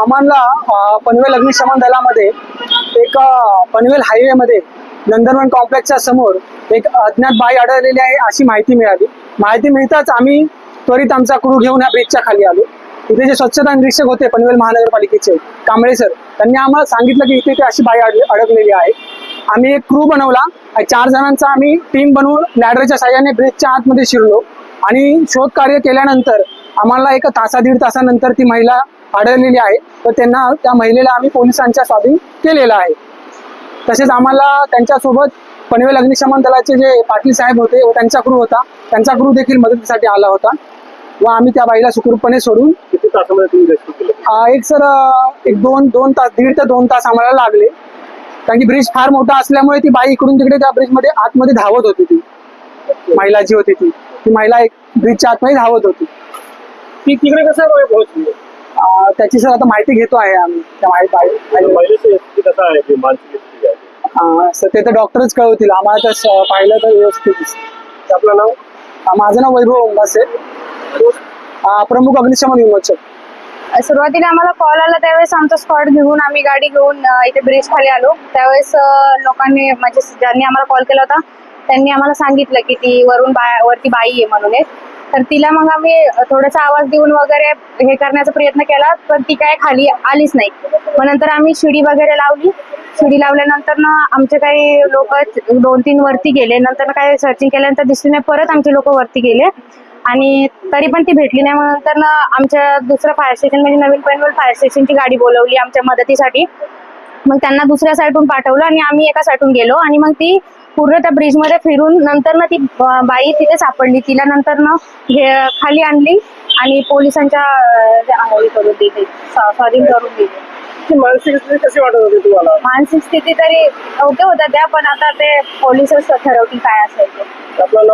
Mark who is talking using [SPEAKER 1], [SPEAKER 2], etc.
[SPEAKER 1] आम्हाला पनवेल अग्निशमन दलामध्ये एक पनवेल हायवेमध्ये नंदनवन कॉम्प्लेक्सच्या समोर एक अज्ञात बाई आढळलेली आहे अशी माहिती मिळाली. माहिती मिळताच आम्ही त्वरित आमचा क्रू घेऊन या ब्रिजच्या खाली आलो. इथे जे स्वच्छता निरीक्षक होते पनवेल महानगरपालिकेचे कांबळे सर त्यांनी आम्हाला सांगितलं की इथे ते अशी बाई अडकलेली आहे. आम्ही एक क्रू बनवला. चार जणांचा आम्ही टीम बनवून लॅडरच्या साह्याने ब्रिजच्या आतमध्ये शिरलो. आणि शोध कार्य केल्यानंतर आम्हाला एक तासा दीड तासानंतर ती महिला आढळलेली आहे. तर त्यांना त्या महिलेला आम्ही पोलिसांच्या स्वाधीन केलेलं आहे. तसेच आम्हाला त्यांच्यासोबत पनवेल अग्निशमन दलाचे जे पाटील साहेब होते व त्यांचा क्रू होता त्यांचा क्रू देखील मदतीसाठी आला होता. व आम्ही त्या बाईला सुखरूपणे सोडून एक सर एक दोन दोन तास दीड ते दोन तास आम्हाला लागले. कारण की ब्रिज फार मोठा असल्यामुळे ती बाई इकडून तिकडे त्या ब्रिजमध्ये आतमध्ये धावत होती ती. महिला जी होती ती. ती महिला एक ब्रिजच्या आतमध्ये धावत होती.
[SPEAKER 2] ती तिकडे कसं
[SPEAKER 1] त्याची सर आता माहिती घेतो आहे आम्ही. त्या माहिती सर ते तर डॉक्टरच कळवतील. आम्हाला तर पाहिलं तर व्यवस्थित.
[SPEAKER 2] आपलं नाव?
[SPEAKER 1] माझं नाव वैभव ओंबासे. अं, प्रमुख अग्निशमन विमोचक
[SPEAKER 3] सुरुवातीला आम्हाला कॉल आला त्यावेळेस आमचा स्पॉट घेऊन आम्ही गाडी घेऊन इथे ब्रिज खाली आलो. त्यावेळेस लोकांनी म्हणजे ज्यांनी आम्हाला कॉल केला होता त्यांनी आम्हाला सांगितलं की ती वरून बाय वरती बाई आहे म्हणून एक. तर तिला मग आम्ही थोडासा आवाज देऊन वगैरे हे करण्याचा प्रयत्न केला पण ती काय खाली आलीच नाही. मग नंतर आम्ही शिडी वगैरे लावली. शिडी लावल्यानंतर ना आमचे काही लोक दोन तीन वरती गेले. नंतर काय सर्चिंग केल्यानंतर दिसली नाही परत आमचे लोक वरती गेले. आणि तरी पण ती भेटली नाही. मग नंतर ना आमच्या दुसरं फायर स्टेशन म्हणजे नवीन पनवेल फायर स्टेशनची गाडी बोलवली आमच्या मदतीसाठी. मग त्यांना दुसऱ्या साईडून पाठवलं आणि आम्ही एका साईडून गेलो आणि मग ती पूर्ण त्या ब्रिजमध्ये फिरून नंतर ना ती बाई तिथे सापडली. तिला नंतर ना खाली आणली आणि पोलिसांच्या आहे करून दिली. स्वाधीन करून दिली.
[SPEAKER 2] मानसिक स्थिती कशी वाटत होती तुम्हाला?
[SPEAKER 3] मानसिक स्थिती तरी ओके होत्या त्या पण आता ते पोलिसच ठरवतील काय असेल
[SPEAKER 2] आपलं